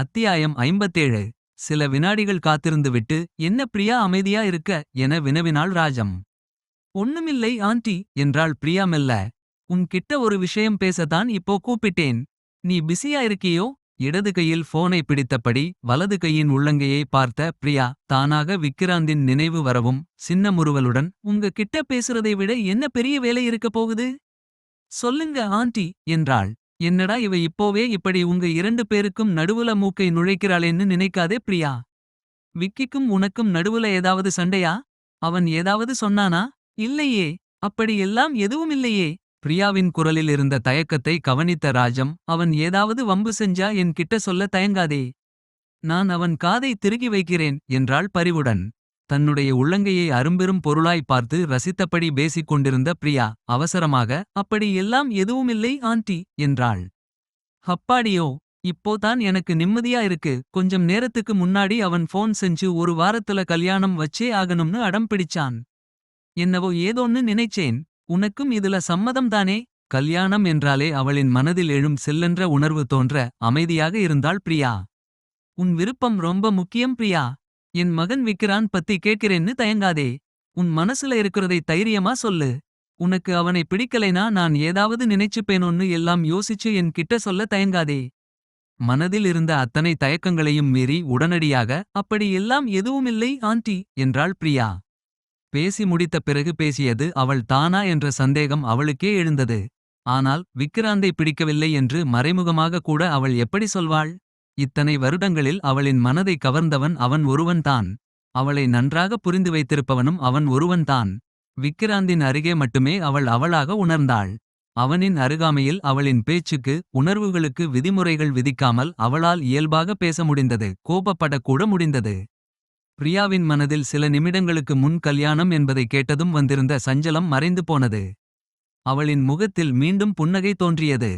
அத்தியாயம் ஐம்பத்தேழு. சில வினாடிகள் காத்திருந்துவிட்டு என்ன பிரியா அமைதியா இருக்க? என வினவினாள் ராஜம். ஒண்ணுமில்லை ஆண்டி என்றாள் பிரியா மெல்ல. உன்கிட்ட ஒரு விஷயம் பேசத்தான் இப்போ கூப்பிட்டேன். நீ பிஸியா இருக்கியோ? இடது கையில் போனை பிடித்தபடி வலது கையின் உள்ளங்கையை பார்த்த பிரியா தானாக விக்கிராந்தின் நினைவு வரவும் சின்ன முறுவலுடன் உங்க கிட்ட பேசுறதை விட என்ன பெரிய வேலை இருக்கப் போகுது? சொல்லுங்க ஆண்டி என்றாள். என்னடா இவ இப்போவே இப்படி உங்க இரண்டு பேருக்கும் நடுவுல மூக்கை நுழைக்கிறாளேன்னு நினைக்காதே பிரியா. விக்கிக்கும் உனக்கும் நடுவுல ஏதாவது சண்டையா? அவன் ஏதாவது சொன்னானா? இல்லையே. அப்படி எல்லாம் எதுவும் இல்லையே. பிரியாவின் குரலில் இருந்த தயக்கத்தை கவனித்த ராஜம் அவன் ஏதாவது வம்பு செஞ்சா என் கிட்ட சொல்ல தயங்காதே. நான் அவன் காதை திருகி வைக்கிறேன் என்றாள் பரிவுடன். தன்னுடைய உள்ளங்கையை அரும்பெரும் பொருளாய் பார்த்து ரசித்தபடி பேசிக் கொண்டிருந்த பிரியா அவசரமாக அப்படி எல்லாம் எதுவுமில்லை ஆண்டி என்றாள். அப்பாடியோ இப்போதான் எனக்கு நிம்மதியா இருக்கு. கொஞ்சம் நேரத்துக்கு முன்னாடி அவன் ஃபோன் செஞ்சு ஒரு வாரத்துல கல்யாணம் வச்சே ஆகணும்னு அடம் பிடிச்சான். என்னவோ ஏதோன்னு நினைச்சேன். உனக்கும் இதுல சம்மதம் தானே? கல்யாணம் என்றாலே அவளின் மனதில் எழும் செல்லென்ற உணர்வு தோன்ற அமைதியாக இருந்தாள் பிரியா. உன் விருப்பம் ரொம்ப முக்கியம் பிரியா. என் மகன் விக்கிரான் பத்தி கேட்கிறேன்னு தயங்காதே. உன் மனசுல இருக்கிறதை தைரியமா சொல்லு. உனக்கு அவனை பிடிக்கலைனா நான் ஏதாவது நினைச்சுப்பேனோன்னு எல்லாம் யோசிச்சு என் கிட்ட சொல்ல தயங்காதே. மனதில் இருந்த அத்தனை தயக்கங்களையும் மீறி உடனடியாக அப்படி எல்லாம் எதுவுமில்லை ஆண்டி என்றாள் பிரியா. பேசி முடித்த பிறகு பேசியது அவள் தானா என்ற சந்தேகம் அவளுக்கே எழுந்தது. ஆனால் விக்கிராந்தை பிடிக்கவில்லை என்று மறைமுகமாக கூட அவள் எப்படி சொல்வாள்? இத்தனை வருடங்களில் அவளின் மனதை கவர்ந்தவன் அவன் ஒருவன்தான் அவளை நன்றாக புரிந்து வைத்திருப்பவனும் அவன் ஒருவன்தான் விக்கிராந்தின் அருகே மட்டுமே அவள் அவளாக உணர்ந்தாள். அவனின் அருகாமையில் அவளின் பேச்சுக்கு உணர்வுகளுக்கு விதிமுறைகள் விதிக்காமல் அவளால் இயல்பாக பேச முடிந்தது கோபப்படக்கூட முடிந்தது. பிரியாவின் மனதில் சில நிமிடங்களுக்கு முன் கல்யாணம் என்பதை கேட்டதும் வந்திருந்த சஞ்சலம் மறைந்து போனது. அவளின் முகத்தில் மீண்டும் புன்னகை தோன்றியது.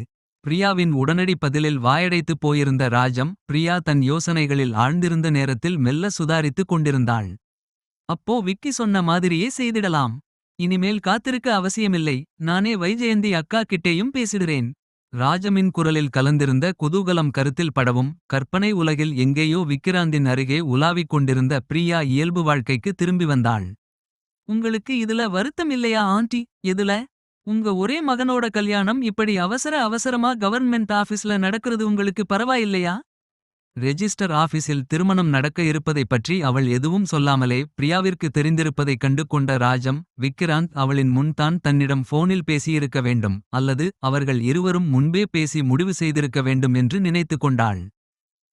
பிரியாவின் உடனடி பதிலில் வாயடைத்துப் போயிருந்த ராஜம் பிரியா தன் யோசனைகளில் ஆழ்ந்திருந்த நேரத்தில் மெல்ல சுதாரித்துக் கொண்டிருந்தாள். அப்போ விக்கி சொன்ன மாதிரியே செய்திடலாம். இனிமேல் காத்திருக்க அவசியமில்லை. நானே வைஜெயந்தி அக்கா கிட்டேயும் பேசிடுறேன். ராஜமின் குரலில் கலந்திருந்த குதூகலம் கருத்தில் படவும் கற்பனை உலகில் எங்கேயோ விக்கிராந்தின் அருகே உலாவிக் கொண்டிருந்த பிரியா இயல்பு வாழ்க்கைக்கு திரும்பி வந்தாள். உங்களுக்கு இதுல வருத்தம் இல்லையா ஆண்டி? எதுல? உங்க ஒரே மகனோட கல்யாணம் இப்படி அவசர அவசரமா கவர்மெண்ட் ஆபீஸ்ல நடக்கிறது உங்களுக்கு பரவாயில்லையா? ரெஜிஸ்டர் ஆபீஸில் திருமணம் நடக்க இருப்பதைப் பற்றி அவள் எதுவும் சொல்லாமலே பிரியாவிற்கு தெரிந்திருப்பதைக் கண்டு கொண்ட ராஜம் விக்கிராந்த் அவளின் முன்தான் தன்னிடம் போனில் பேசியிருக்க வேண்டும் அல்லது அவர்கள் இருவரும் முன்பே பேசி முடிவு செய்திருக்க வேண்டும் என்று நினைத்து கொண்டாள்.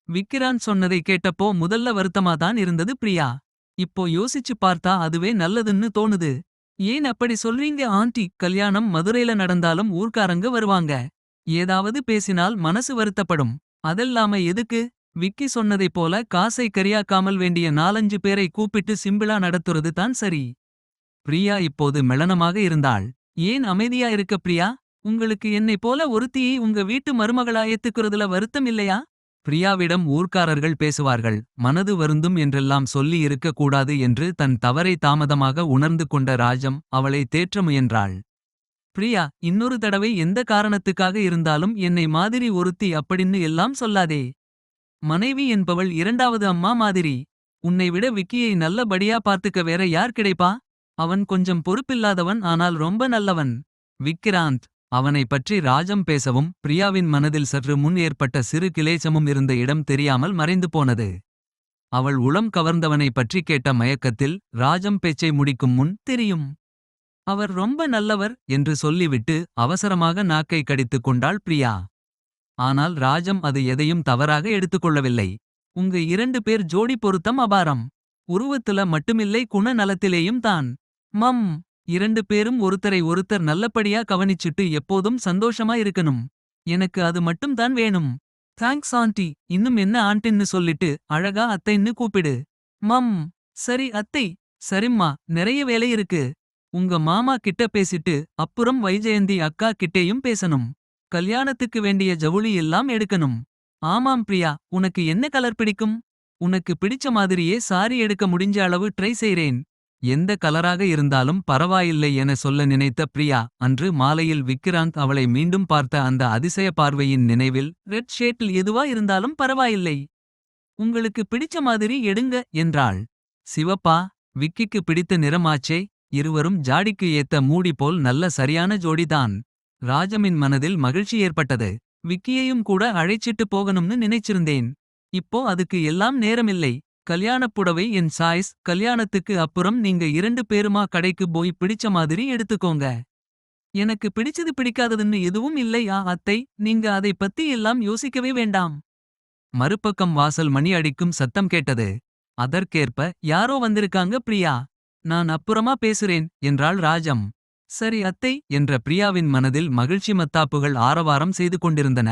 விக்கிராந்த் சொன்னதை கேட்டப்போ முதல்ல வருத்தமாதான் இருந்தது பிரியா. இப்போ யோசிச்சு பார்த்தா அதுவே நல்லதுன்னு தோணுது. ஏன் அப்படி சொல்றீங்க ஆண்டி? கல்யாணம் மதுரையில நடந்தாலும் ஊர்க்காரங்க வருவாங்க. ஏதாவது பேசினால் மனசு வருத்தப்படும். அதெல்லாம எதுக்கு? விக்கி சொன்னதைப் போல காசை கரியாக்காமல் வேண்டிய நாலஞ்சு பேரை கூப்பிட்டு சிம்பிளா நடத்துறது தான் சரி. பிரியா இப்போது மெளனமாக இருந்தாள். ஏன் அமைதியா இருக்க பிரியா? உங்களுக்கு என்னைப் போல ஒருத்தியை உங்க வீட்டு மருமகளா ஏத்துக்கிறதுல வருத்தம் இல்லையா? பிரியாவிடம் ஊர்க்காரர்கள் பேசுவார்கள் மனது வருந்தும் என்றெல்லாம் சொல்லி இருக்கக்கூடாது என்று தன் தவறை தாமதமாக உணர்ந்து கொண்ட ராஜம் அவளை தேற்ற முயன்றாள். பிரியா இன்னொரு தடவை எந்த காரணத்துக்காக இருந்தாலும் என்னை மாதிரி ஒருத்தி அப்படின்னு எல்லாம் சொல்லாதே. மனைவி என்பவள் இரண்டாவது அம்மா மாதிரி. உன்னை விட விக்கியை நல்லபடியா பார்த்துக்க வேற யார் கிடைப்பா? அவன் கொஞ்சம் பொறுப்பில்லாதவன் ஆனால் ரொம்ப நல்லவன். விக்கிராந்த் அவனை பற்றி ராஜம் பேசவும் பிரியாவின் மனதில் சற்று முன் ஏற்பட்ட சிறு கிளேச்சமும் இருந்த இடம் தெரியாமல் மறைந்து போனது. அவள் உளம் கவர்ந்தவனை பற்றி கேட்ட மயக்கத்தில் ராஜம் பேச்சை முடிக்கும் முன் தெரியும். அவர் ரொம்ப நல்லவர் என்று சொல்லிவிட்டு அவசரமாக நாக்கை கடித்துக் கொண்டாள் பிரியா. ஆனால் ராஜம் அது எதையும் தவறாக எடுத்துக்கொள்ளவில்லை உங்க இரண்டு பேர் ஜோடி பொருத்தம் அபாரம். உருவத்துல மட்டுமில்லை குணநலத்திலேயும் தான். மம். இரண்டு பேரும் ஒருத்தரை ஒருத்தர் நல்லபடியா கவனிச்சுட்டு எப்போதும் சந்தோஷமா இருக்கணும். எனக்கு அது மட்டும்தான் வேணும். தேங்க்ஸ் ஆண்டி இன்னும் என்ன ஆண்டின்னு சொல்லிட்டு அழகா அத்தைன்னு கூப்பிடு. மம். சரி அத்தை. சரிம்மா நிறைய வேலை இருக்கு. உங்க மாமா கிட்ட பேசிட்டு அப்புறம் வைஜெயந்தி அக்கா கிட்டேயும் பேசணும். கல்யாணத்துக்கு வேண்டிய ஜவுளி எல்லாம் எடுக்கணும். ஆமாம் பிரியா. உனக்கு என்ன கலர் பிடிக்கும்? உனக்கு பிடிச்ச மாதிரியே சாரி எடுக்க முடிஞ்ச அளவு ட்ரை செய்றேன். எந்த கலராக இருந்தாலும் பரவாயில்லை என சொல்ல நினைத்த பிரியா அன்று மாலையில் விக்கிராந்த் அவளை மீண்டும் பார்த்த அந்த அதிசய பார்வையின் நினைவில் ரெட் ஷேட்டில் எதுவா இருந்தாலும் பரவாயில்லை. உங்களுக்கு பிடிச்ச மாதிரி எடுங்க என்றாள். சிவப்பா? விக்கிக்கு பிடித்த நிறமாச்சே. இருவரும் ஜாடிக்கு ஏத்த மூடி போல் நல்ல சரியான ஜோடிதான். ராஜமின் மனதில் மகிழ்ச்சி ஏற்பட்டது. விக்கியையும் கூட அழைச்சிட்டு போகணும்னு நினைச்சிருந்தேன். இப்போ அதுக்கு எல்லாம் நேரமில்லை. கல்யாணப் புடவை என் சாய்ஸ் கல்யாணத்துக்கு அப்புறம் நீங்க இரண்டு பேருமா கடைக்கு போய் பிடிச்ச மாதிரி எடுத்துக்கோங்க. எனக்கு பிடிச்சது பிடிக்காததுன்னு எதுவும் இல்லை ஆ அத்தை? நீங்க அதை பத்தி எல்லாம் யோசிக்கவே வேண்டாம். மறுபக்கம் வாசல் மணி அடிக்கும் சத்தம் கேட்டது. அதற்கேற்ப யாரோ வந்திருக்காங்க பிரியா. நான் அப்புறமா பேசுறேன் என்றாள் ராஜம். சரி அத்தை என்ற பிரியாவின் மனதில் மகிழ்ச்சி மத்தாப்புகள் ஆரவாரம் செய்து கொண்டிருந்தன.